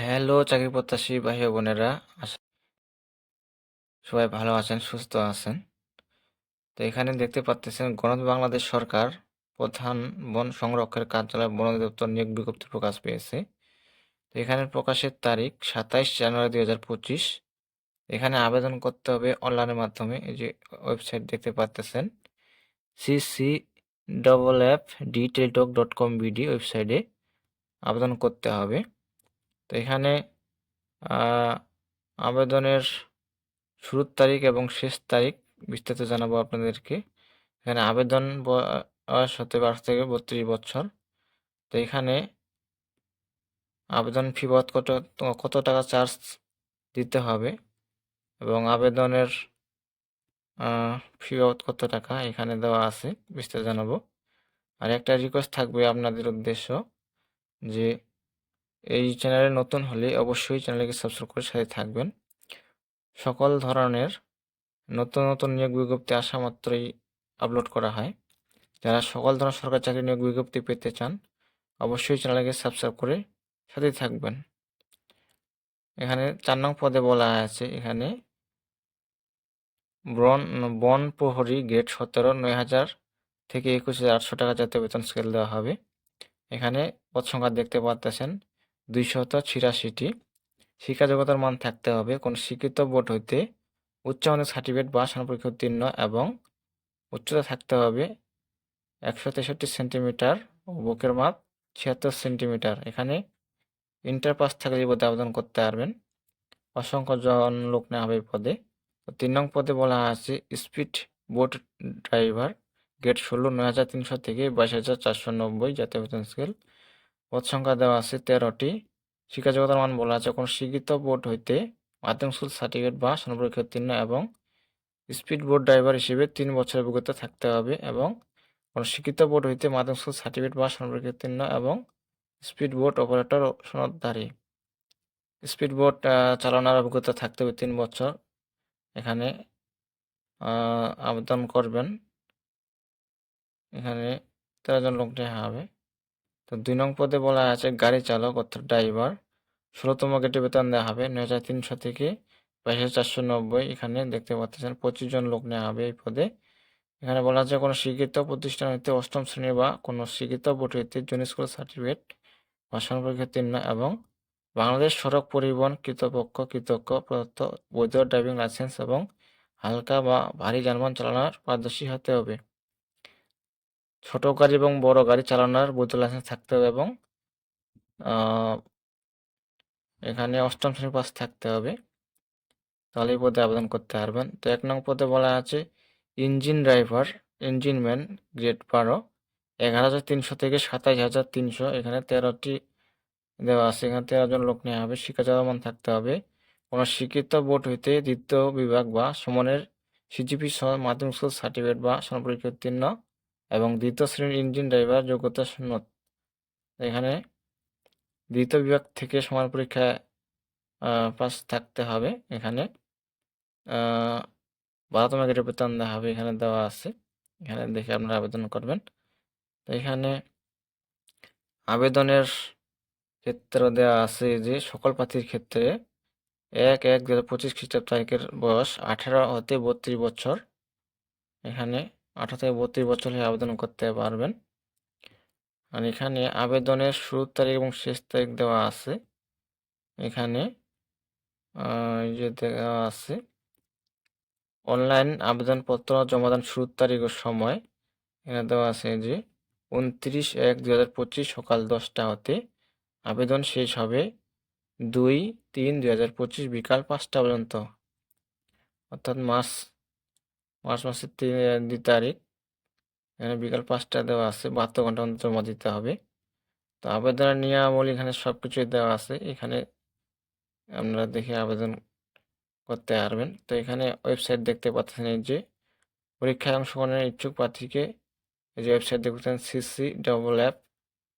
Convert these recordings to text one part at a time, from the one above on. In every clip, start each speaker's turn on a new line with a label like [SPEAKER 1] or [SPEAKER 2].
[SPEAKER 1] Hello চাকরি প্রত্যাশী ভাই বোনেরা সবাই ভালো আছেন, সুস্থ আছেন। তো এখানে দেখতে পাচ্ছেন গণ বাংলাদেশ সরকার প্রধান বন সংরক্ষণের কার্যালয় বন অধিদপ্তর নিয়োগ বিজ্ঞপ্তি প্রকাশ পেয়েছে। তো এখানে প্রকাশের তারিখ সাতাইশ জানুয়ারি দুই হাজার পঁচিশ। এখানে আবেদন করতে হবে অনলাইনের মাধ্যমে, এই যে ওয়েবসাইট দেখতে পাচ্ছেন CC double F D Teletalk dot com BD ওয়েবসাইটে আবেদন করতে হবে। তো এখানে আবেদনের শুরুর তারিখ এবং শেষ তারিখ বিস্তারিত জানাব আপনাদেরকে। এখানে আবেদন বয়স হতে আঠারো থেকে বত্রিশ বছর। তো এখানে আবেদন ফি বাবদ কত কত টাকা চার্জ দিতে হবে এবং আবেদনের ফি বাবদ কত টাকা এখানে দেওয়া আছে বিস্তারিত জানাব। আর একটা রিকোয়েস্ট থাকবে আপনাদের উদ্দেশ্য যে এই চ্যানেলে নতুন হলে অবশ্যই চ্যানেলকে সাবস্ক্রাইব করে সাথে থাকবেন। সকল ধরনের নতুন নতুন নিয়োগ বিজ্ঞপ্তি আসা মাত্রই আপলোড করা হয়। যারা সকল ধরনের সরকারি চাকরি নিয়োগ বিজ্ঞপ্তি পেতে চান, অবশ্যই চ্যানেলকে সাবস্ক্রাইব করে সাথে থাকবেন। এখানে চার নং পদে বলা আছে, এখানে বন বন প্রহরী গ্রেড সতেরো, নয় হাজার থেকে একুশ হাজার আটশো টাকা জাতীয় বেতন স্কেল দেওয়া হবে। এখানে পদ সংখ্যা দেখতে পাচ্ছেন দুইশত ছিয়াশিটি শিক্ষা যোগ্যতার মান থাকতে হবে। কোন শিক্ষিত বোর্ড হইতে উচ্চমানের সার্টিফিকেট বা পরীক্ষা উত্তীর্ণ এবং উচ্চতা থাকতে হবে একশো তেষট্টি সেন্টিমিটার ও বুকের মাপ ছিয়াত্তর সেন্টিমিটার। এখানে ইন্টার পাস থাকলে পদে আবেদন করতে পারবেন। অসংখ্য জন লোক নেওয়া হবে পদে। তিন নং পদে বলা আছে, স্পিড বোট ড্রাইভার গেট ষোলো, নয় হাজার তিনশো থেকে বাইশ হাজার চারশো নব্বই জাতীয় বেতন স্কেল। পদ সংখ্যা দেওয়া আছে তেরোটি। শিক্ষা যোগ্যতার মান বলা আছে কোনো শিক্ষিত বোর্ড হইতে মাধ্যমিক স্কুল সার্টিফিকেট বা সমপরীক্ষা উত্তীর্ণ এবং স্পিড বোট ড্রাইভার হিসেবে তিন বছরের অভিজ্ঞতা থাকতে হবে এবং কোনো শিক্ষিত বোর্ড হইতে মাধ্যমিক স্কুল সার্টিফিকেট বা সমপরীক্ষা উত্তীর্ণ এবং স্পিড বোট অপারেটর সনদধারী। স্পিড বোট চালানোর অভিজ্ঞতা থাকতে হবে তিন বছর। এখানে আবেদন করবেন। এখানে তেরো জন লোক হবে। তো দুই নং পদে বলা আছে, গাড়ি চালক অর্থাৎ ড্রাইভার, ষোলোতম গেটে বেতন দেওয়া হবে নয় হাজার তিনশো থেকে বাইশ হাজার চারশো নব্বই। এখানে দেখতে পাচ্ছেন পঁচিশ জন লোক নেওয়া হবে এই পদে। এখানে বলা আছে, কোনো শিক্ষিত প্রতিষ্ঠান হইতে অষ্টম শ্রেণি বা কোনো শিক্ষিত বোর্ড হইতে জুনিয়র স্কুল সার্টিফিকেট বা সমপরীক্ষা উত্তীর্ণ এবং বাংলাদেশ সড়ক পরিবহন কৃতপক্ষ, কৃতজ্ঞ, প্রদত্ত বৈধ ড্রাইভিং লাইসেন্স এবং হালকা বা ভারী যানবাহন চালানোর পারদর্শী হতে হবে। ছোট গাড়ি এবং বড় গাড়ি চালানোর বৈধ লাইসেন্স থাকতে হবে এবং এখানে অষ্টম শ্রেণি পাস থাকতে হবে। তাহলে এই পদে আবেদন করতে পারবেন। তো এক নং পদে বলা আছে, engine driver, engine man, grade বারো, এগারো হাজার তিনশো থেকে সাতাইশ হাজার তিনশো। এখানে তেরোটি দেওয়া আছে। এখানে তেরো জন লোক নেওয়া হবে। শিক্ষা মান থাকতে হবে। কোনো শিক্ষিত বোর্ড হইতে দ্বিতীয় বিভাগ বা সমানের সিজিপি সহ মাধ্যমিক স্কুল সার্টিফিকেট বা সমপরীক্ষা উত্তীর্ণ। এবং দ্বিতীয় শ্রেণির ইঞ্জিন ড্রাইভার যোগ্যতা সনদ এখানে দ্বিতীয় বিভাগ থেকে সমান পরীক্ষা পাস থাকতে হবে। এখানে বারোতম গ্রেড বেতন দেওয়া হবে, এখানে দেওয়া আছে। এখানে দেখে আপনারা আবেদন করবেন। তো এখানে আবেদনের ক্ষেত্রে দেওয়া আছে যে, সকল প্রার্থীর ক্ষেত্রে এক এক দু হাজার পঁচিশ খ্রিস্টাব্দ তারিখের বয়স আঠারো হতে বত্রিশ বছর। এখানে আঠারো থেকে বত্রিশ বছর হয়ে আবেদন করতে পারবেন। আর এখানে আবেদনের শুরুর তারিখ এবং শেষ তারিখ দেওয়া আছে। এখানে যে দেওয়া আছে, অনলাইন আবেদনপত্র জমাদান শুরুর তারিখ ও সময়। এখানে দেওয়া আছে যে, উনত্রিশ এক দু হাজার পঁচিশ সকাল দশটা হতে আবেদন শেষ হবে দুই তিন দু হাজার পঁচিশ বিকাল পাঁচটা পর্যন্ত। অর্থাৎ মার্চ মার্চ মাসের দুই তারিখ। এখানে বিকাল পাঁচটা দেওয়া আছে, বাহাত্তর ঘণ্টা অন্তর জমা দিতে হবে। তো আবেদনের নিয়মাবলী এখানে সব কিছুই দেওয়া আছে। এখানে আপনারা দেখে আবেদন করতে পারবেন। তো এখানে ওয়েবসাইট দেখতে পাচ্ছেন এই যে, পরীক্ষায় অংশগ্রহণের ইচ্ছুক প্রার্থীকে এই যে ওয়েবসাইট দেখছেন CC double app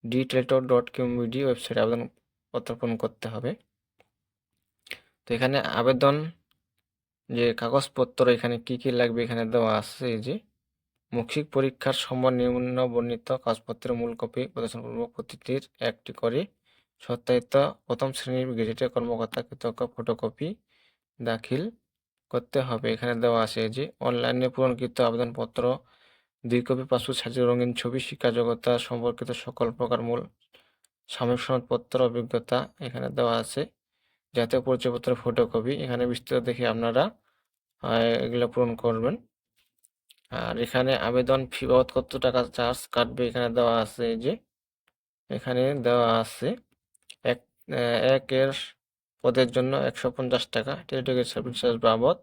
[SPEAKER 1] D Teletalk dot com BD ওয়েবসাইটে আবেদন প্রত্যাপন করতে হবে। তো এখানে আবেদন যে কাগজপত্র এখানে কি কি লাগবে এখানে দেওয়া আছে, এই যে মৌখিক পরীক্ষার সময় নিম্ন বর্ণিত কাগজপত্রের মূল কপি প্রদর্শনপূর্বক প্রতিটির একটি করে সত্যায়িত প্রথম শ্রেণির গেজেটের কর্মকর্তা কৃতজ্ঞ ফটোকপি দাখিল করতে হবে। এখানে দেওয়া আছে যে অনলাইনে পূরণকৃত আবেদনপত্র, দুই কপি পাসপোর্ট সাইজের রঙিন ছবি, শিক্ষা যোগ্যতা সম্পর্কিত সকল প্রকার মূল সাময়িক সনদপত্র, অভিজ্ঞতা এখানে দেওয়া আছে। জাতীয় পরিচয়পত্রের ফটোকপি এখানে বিস্তারিত দেখে আপনারা এগুলো পূরণ করবেন। আর এখানে আবেদন ফি বাবদ কত টাকা চার্জ কাটবে এখানে দেওয়া আছে যে, এখানে দেওয়া আছে এক একের পদের জন্য একশো পঞ্চাশ টাকা। টেলিটকের সার্ভিস চার্জ বাবদ।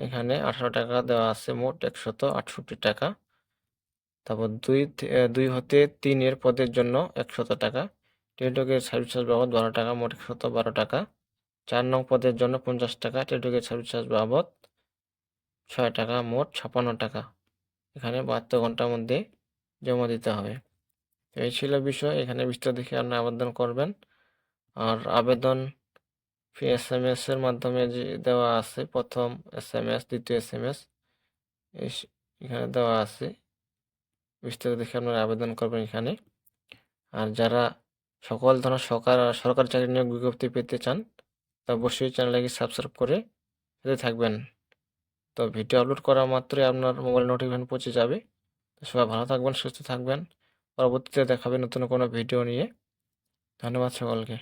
[SPEAKER 1] এখানে আঠারো টাকা দেওয়া আছে, মোট একশত আটষট্টি টাকা। তারপর দুই দুই হতে তিনের পদের জন্য একশত টাকা। টেলিটকের সার্ভিস চার্জ বাবদ বারো টাকা, মোট একশত বারো টাকা। চার নং পদের জন্য পঞ্চাশ টাকা। টেলিটকের সার্ভিস চার্জ বাবদ। ছয় টাকা, মোট ছাপান্ন টাকা। এখানে বাহাত্তর ঘণ্টার মধ্যে জমা দিতে হবে। তো এই ছিল বিষয়। এখানে বিস্তারিত দেখে আপনি আবেদন করবেন। আর আবেদন ফি এস এম এস এর মাধ্যমে যে দেওয়া আছে, প্রথম এস এম এস, দ্বিতীয় এস এম এস এখানে দেওয়া আছে। বিস্তারিত দেখে আপনারা আবেদন করবেন এখানে। আর যারা সকল ধরনের সরকার, সরকারি চাকরি নিয়োগ বিজ্ঞপ্তি পেতে চান, তা অবশ্যই চ্যানেলকে সাবস্ক্রাইব করে থাকবেন। তো ভিডিও আপলোড করা মাত্রই আপনার মোবাইল নোটিফিকেশন পৌঁছে যাবে। তো সবাই ভালো থাকবেন, সুস্থ থাকবেন। পরবর্তীতে দেখাবে নতুন কোনো ভিডিও নিয়ে। ধন্যবাদ সকলকে।